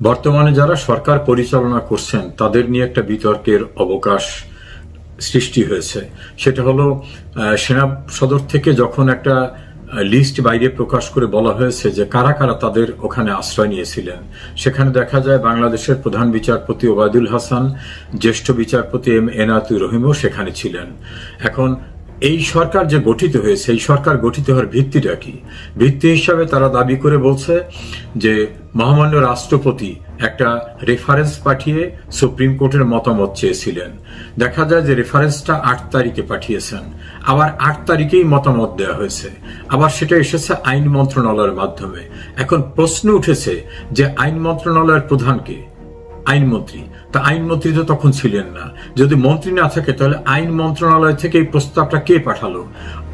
বর্তমানে যারা সরকার পরিচালনা করছেন, তাদের নিয়ে একটা বিতর্কের অবকাশ সৃষ্টি হয়েছে। সেটা হলো সেনা সদর থেকে যখন একটা লিস্ট বাইরে প্রকাশ করে বলা হয়েছে যে কারা কারা তাদের ওখানে আশ্রয় নিয়েছিলেন, সেখানে দেখা যায় বাংলাদেশের প্রধান বিচারপতি ওবায়দুল হাসান, জ্যেষ্ঠ বিচারপতি এম এনাতুর রহিমও সেখানে ছিলেন। এখন এই সরকার যে গঠিত হয়েছে, এই সরকার গঠিত হওয়ার ভিত্তিটা কি? ভিত্তি হিসাবে তারা দাবি করে বলছে যে মহামান্য রাষ্ট্রপতি একটা রেফারেন্স পাঠিয়ে সুপ্রিম কোর্টের মতামত চেয়েছিলেন। দেখা যায় যে রেফারেন্সটা আট তারিখে পাঠিয়েছেন। আবার আট তারিখেই মতামত দেওয়া হয়েছে। আবার সেটা এসেছে আইন মন্ত্রণালয়ের মাধ্যমে। এখন প্রশ্ন উঠেছে যে আইন মন্ত্রণালয়ের প্রধানকে আইনমন্ত্রী। তা আইনমন্ত্রী তো তখন ছিলেন না। যদি মন্ত্রী না থাকে, তাহলে আইন মন্ত্রণালয় থেকে এই প্রস্তাবটা কে পাঠালো?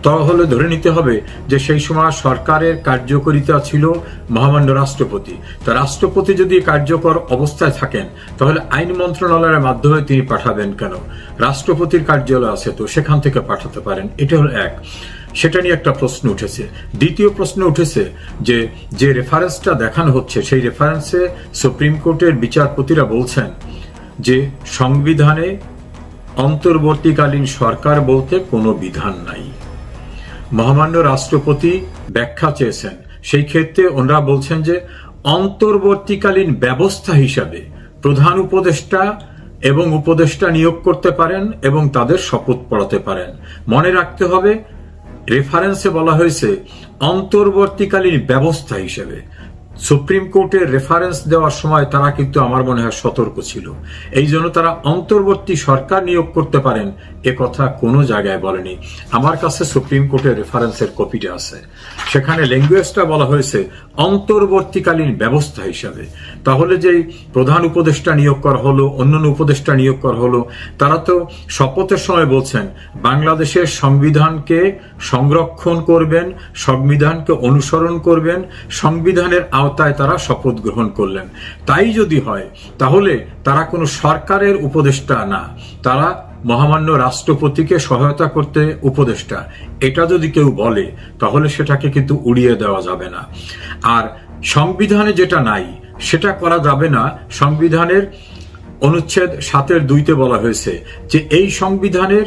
তাহলে ধরে নিতে হবে যে সেই সময় সরকারের কার্যকরিতা ছিল মহামান্য রাষ্ট্রপতি। তা রাষ্ট্রপতি যদি কার্যকর অবস্থায় থাকেন, তাহলে আইন মন্ত্রণালয়ের মাধ্যমে তিনি পাঠাবেন কেন? রাষ্ট্রপতির কার্যালয় আছে, তো সেখান থেকে পাঠাতে পারেন। এটা হলো এক। সেটা নিয়ে একটা প্রশ্ন উঠেছে। দ্বিতীয় প্রশ্ন উঠেছে যে যে রেফারেন্সটা দেখানো হচ্ছে, সেই রেফারেন্সে সুপ্রিম কোর্টের বিচারপতিরা বলছেন যে, সংবিধানে অন্তর্বর্তীকালীন সরকার বলতে কোনো বিধান নাই। মহামান্য রাষ্ট্রপতি ব্যাখ্যা চেয়েছেন। সেই ক্ষেত্রে ওনারা বলছেন যে, অন্তর্বর্তীকালীন ব্যবস্থা হিসাবে প্রধান উপদেষ্টা এবং উপদেষ্টা নিয়োগ করতে পারেন এবং তাদের শপথ পড়াতে পারেন। মনে রাখতে হবে রেফারেন্সে বলা হয়েছে অন্তর্বর্তীকালীন ব্যবস্থা হিসেবে। সুপ্রিম কোর্টের রেফারেন্স দেওয়ার সময় তারা কিন্তু আমার মনে হয় সতর্ক ছিল। এই জন্য তারা অন্তর্বর্তী সরকার নিয়োগ করতে পারেন, এ কথা কোনো জায়গায় বলেনি। আমার কাছে সুপ্রিম কোর্টের রেফারেন্সের কপিটা আছে। সেখানে ল্যাঙ্গুয়েজটা বলা হয়েছে অন্তর্বর্তীকালীন ব্যবস্থা হিসাবে। তাহলে যে প্রধান উপদেষ্টা নিয়োগ করা হলো, অন্যান্য উপদেষ্টা নিয়োগ করা হলো, তারা তো শপথের সময় বলছেন, বাংলাদেশের সংবিধানকে সংরক্ষণ করবেন, সংবিধানকে অনুসরণ করবেন, সংবিধানের আওতায় তারা শপথ গ্রহণ করলেন। তাই যদি হয়, তাহলে তারা কোনো সরকারের উপদেষ্টা না। তারা মহামান্য রাষ্ট্রপতিকে সহায়তা করতে উপদেষ্টা। এটা যদি কেউ বলে, তাহলে সেটাকে কিন্তু উড়িয়ে দেওয়া যাবে না। আর সংবিধানে যেটা নাই, সেটা করা যাবে না। সংবিধানের অনুচ্ছেদ সাতের দুইতে বলা হয়েছে যে, এই সংবিধানের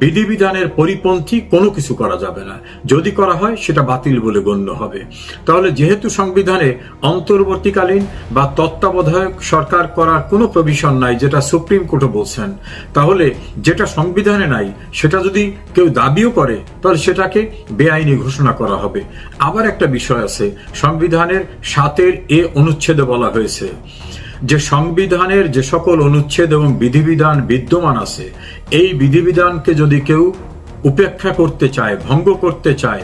বিধিবিধানের পরিপন্থী কোনো কিছু করা যাবে না। যদি করা হয়, সেটা বাতিল বলে গণ্য হবে। তাহলে যেহেতু সংবিধানে অন্তর্বর্তীকালীন বা তত্ত্বাবধায়ক সরকার করার কোনো প্রভিশন নাই, যেটা সুপ্রিম কোর্টে বলছেন, তাহলে যেটা সংবিধানে নাই, সেটা যদি কেউ দাবিও করে, তাহলে সেটাকে বেআইনি ঘোষণা করা হবে। আবার একটা বিষয় আছে, সংবিধানের সাতের এ অনুচ্ছেদে বলা হয়েছে যে সংবিধানের যে সকল অনুচ্ছেদ এবং বিধিবিধান বিদ্যমান আছে এই বিধিবিধানকে যদি কেউ উপেক্ষা করতে চায়, ভঙ্গ করতে চায়,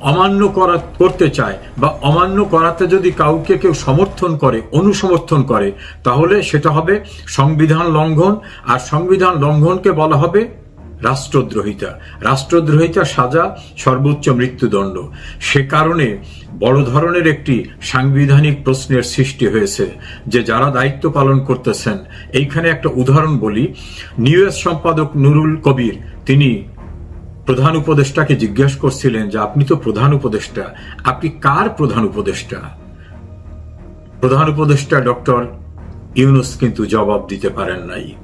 অমান্য করা, করতে চায় বা অমান্য করাতে যদি কাউকে কেউ সমর্থন করে, অনুসমর্থন করে, তাহলে সেটা হবে সংবিধান লঙ্ঘন। আর সংবিধান লঙ্ঘনকে বলা হবে রাষ্ট্রদ্রোহিতা। রাষ্ট্রদ্রোহিতা সাজা সর্বোচ্চ মৃত্যুদণ্ড। সে কারণে বড় ধরনের একটি সাংবিধানিক প্রশ্নের সৃষ্টি হয়েছে যে যারা দায়িত্ব পালন করতেছেন, এইখানে একটা উদাহরণ বলি। নিউএস সম্পাদক নুরুল কবির, তিনি প্রধান উপদেষ্টাকে জিজ্ঞেস করছিলেন যে, আপনি তো প্রধান উপদেষ্টা, আপনি কার প্রধান উপদেষ্টা? প্রধান উপদেষ্টা ডক্টর ইউনুস কিন্তু জবাব দিতে পারেন নাই।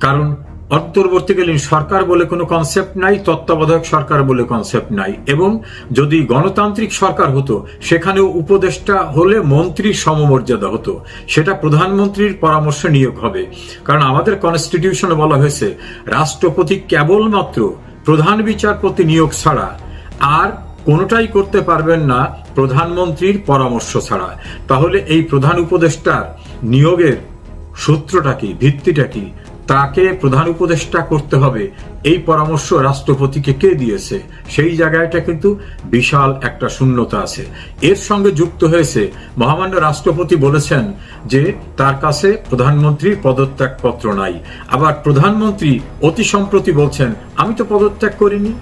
কারণ অন্তর্বর্তীকালীন সরকার বলে কোনো কনসেপ্ট নাই, তত্ত্বাবধায়ক সরকার বলে কনসেপ্ট নাই এবং যদি গণতান্ত্রিক সরকার হতো, সেখানেও উপদেষ্টা হলে মন্ত্রীর সমমর্যাদা হতো। সেটা প্রধানমন্ত্রীর পরামর্শ নিয়োগ হবে। কারণ আমাদের কনস্টিটিউশনে বলা হয়েছে, রাষ্ট্রপতি কেবলমাত্র প্রধান বিচারপতি নিয়োগ ছাড়া আর কোনোটাই করতে পারবেন না প্রধানমন্ত্রীর পরামর্শ ছাড়া। তাহলে এই প্রধান উপদেষ্টার নিয়োগের সূত্রটা কি, ভিত্তিটা কি? তাকে প্রধান উপদেষ্টা করতে হবে। এই পরামর্শ রাষ্ট্রপতিকে কে দিয়েছে? সেই জায়গাটা কিন্তু বিশাল একটা শূন্যতা আছে। এর সঙ্গে যুক্ত হয়েছে মহামান্য রাষ্ট্রপতি বলেছেন যে, তার কাছে প্রধানমন্ত্রীর পদত্যাগ পত্র নাই। আবার প্রধানমন্ত্রী অতি সম্প্রতি বলছেন, আমি তো পদত্যাগ করিনি।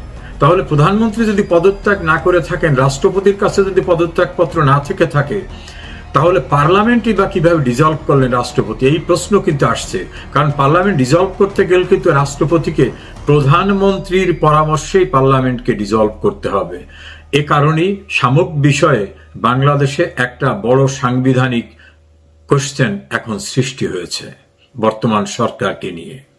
তাহলে প্রধানমন্ত্রী যদি পদত্যাগ না করে থাকেন, রাষ্ট্রপতির কাছে যদি পদত্যাগ পত্র না থেকে থাকে তাহলে পার্লামেন্টই বা কীভাবে ডিজলভ করলেন রাষ্ট্রপতি? এই প্রশ্ন কিন্তু আসছে। কারণ পার্লামেন্ট ডিজলভ করতে গেলে কিন্তু রাষ্ট্রপতিকে প্রধানমন্ত্রীর পরামর্শেই পার্লামেন্টকে ডিজলভ করতে হবে। এ কারণেই সামগ্রিক বিষয়ে বাংলাদেশে একটা বড় সাংবিধানিক কোশ্চেন এখন সৃষ্টি হয়েছে বর্তমান সরকারকে নিয়ে।